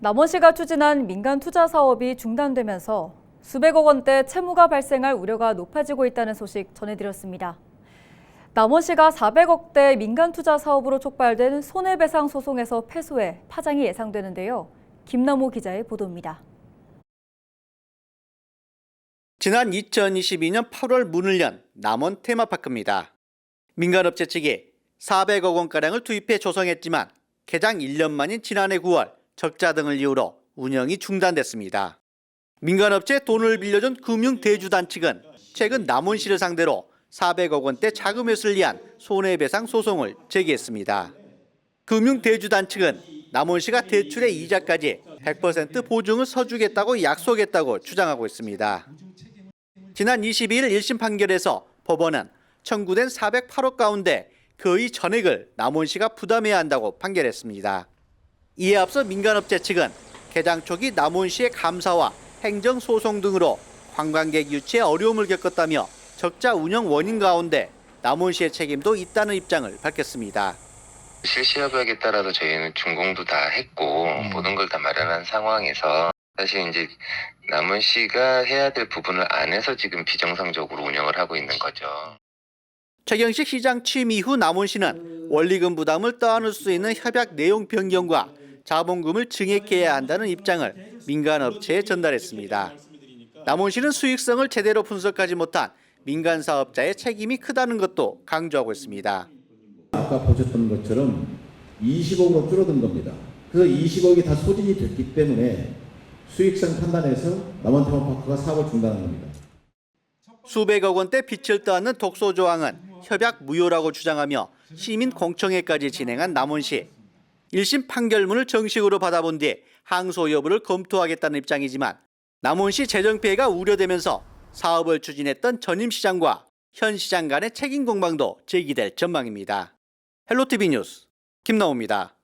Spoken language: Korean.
남원시가 추진한 민간 투자 사업이 중단되면서 수백억 원대 채무가 발생할 우려가 높아지고 있다는 소식 전해드렸습니다. 남원시가 400억대 민간 투자 사업으로 촉발된 손해배상 소송에서 패소해 파장이 예상되는데요. 김남호 기자의 보도입니다. 지난 2022년 8월 문을 연 남원 테마파크입니다. 민간업체 측이 400억 원가량을 투입해 조성했지만 개장 1년 만인 지난해 9월 적자 등을 이유로 운영이 중단됐습니다. 민간업체에 돈을 빌려준 금융대주단 측은 최근 남원시를 상대로 400억 원대 자금 회수를 위한 손해배상 소송을 제기했습니다. 금융대주단 측은 남원시가 대출의 이자까지 100% 보증을 서주겠다고 약속했다고 주장하고 있습니다. 지난 22일 1심 판결에서 법원은 청구된 408억 가운데 거의 전액을 남원시가 부담해야 한다고 판결했습니다. 이에 앞서 민간업체 측은 개장 초기 남원시의 감사와 행정 소송 등으로 관광객 유치에 어려움을 겪었다며 적자 운영 원인 가운데 남원시의 책임도 있다는 입장을 밝혔습니다. 실시 협약에 따라서 저희는 준공도 다 했고 모든 걸 다 마련한 상황에서 사실 이제 남은 씨가 해야 될 부분을 안 해서 지금 비정상적으로 운영을 하고 있는 거죠. 최경식 시장 취임 이후 남원시는 원리금 부담을 떠안을 수 있는 협약 내용 변경과 자본금을 증액해야 한다는 입장을 민간업체에 전달했습니다. 남원 시는 수익성을 제대로 분석하지 못한 민간 사업자의 책임이 크다는 것도 강조하고 있습니다. 아까 보셨던 것처럼 20억으로 줄어든 겁니다. 그래서 20억이 다 소진이 됐기 때문에 수익성 판단해서 남원 테마파크가 사업을 중단한 겁니다. 수백억 원대 빚을 떠안는 독소 조항은 협약 무효라고 주장하며 시민 공청회까지 진행한 남원시. 1심 판결문을 정식으로 받아본 뒤 항소 여부를 검토하겠다는 입장이지만 남원시 재정 피해가 우려되면서 사업을 추진했던 전임 시장과 현 시장 간의 책임 공방도 제기될 전망입니다. 헬로티비 뉴스 김나옵니다.